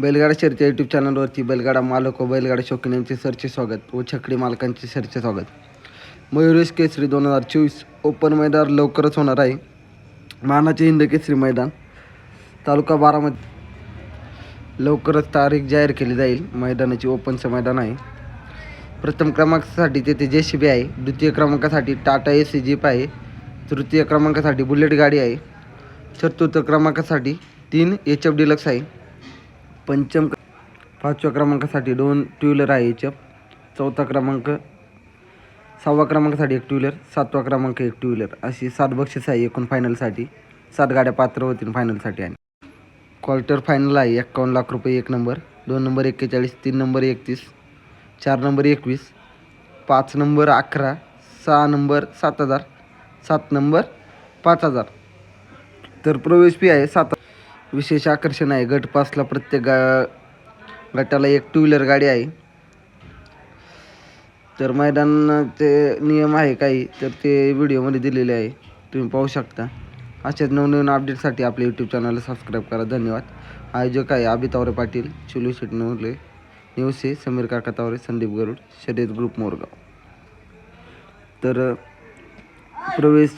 बैलगाडा शर्यती यूट्यूब चॅनलवरती बैलगाडा मालक व बैलगाडा शौकीन यांचे सरचे स्वागत व छकडी मालकांचे सरचे स्वागत. मयुरेश केसरी दोन हजार चोवीस ओपन मैदान लवकरच होणार आहे. मानाचे हिंद केसरी मैदान तालुका बारामती. लवकरच तारीख जाहीर केली जाईल. मैदानाची ओपनचं मैदान आहे. प्रथम क्रमांकासाठी तेथे जे सी बी आहे. द्वितीय क्रमांकासाठी टाटा ए सी जीप आहे. तृतीय क्रमांकासाठी बुलेट गाडी आहे. चतुर्थ क्रमांकासाठी तीन एच एफ डिलक्स आहे. पंचम पाचव्या क्रमांकासाठी दोन टू व्हीलर आहे एच चौथा क्रमांक सहावा क्रमांकासाठी एक टू व्हीलर सातवा क्रमांक एक टू व्हीलर अशी सात बक्षीस आहे एकूण फायनलसाठी सात गाड्या पात्र होतील फायनलसाठी आणि क्वार्टर फायनल आहे एक्कावन्न लाख रुपये एक नंबर. दोन नंबर एक्केचाळीस तीन नंबर एकतीस चार नंबर एकवीस पाच नंबर अकरा सहा नंबर सात हजार सात नंबर पाच हजार. तर प्रवेश फी आहे सात विशेष आकर्षण आहे. गट पासला प्रत्येक गा गटाला एक टू व्हीलर गाडी आहे. तर मैदानाचे नियम आहे काही तर ते व्हिडिओमध्ये दिलेले आहे. तुम्ही पाहू शकता. अशाच नवनवीन अपडेटसाठी आपल्या यूट्यूब चॅनलला सबस्क्राईब करा. धन्यवाद. आयोजक आहे अभित तावरे पाटील चिलू शेट नवले नेवसे समीर काका तावरे संदीप गरुड शर्यत ग्रुप मोरगाव. तर प्रवेश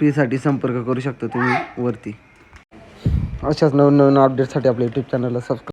फीसाठी संपर्क करू शकता तुम्ही वरती. अशाच नवनवीन अपडेटसाठी आपल्या यूट्यूब चॅनलला सबस्क्राईब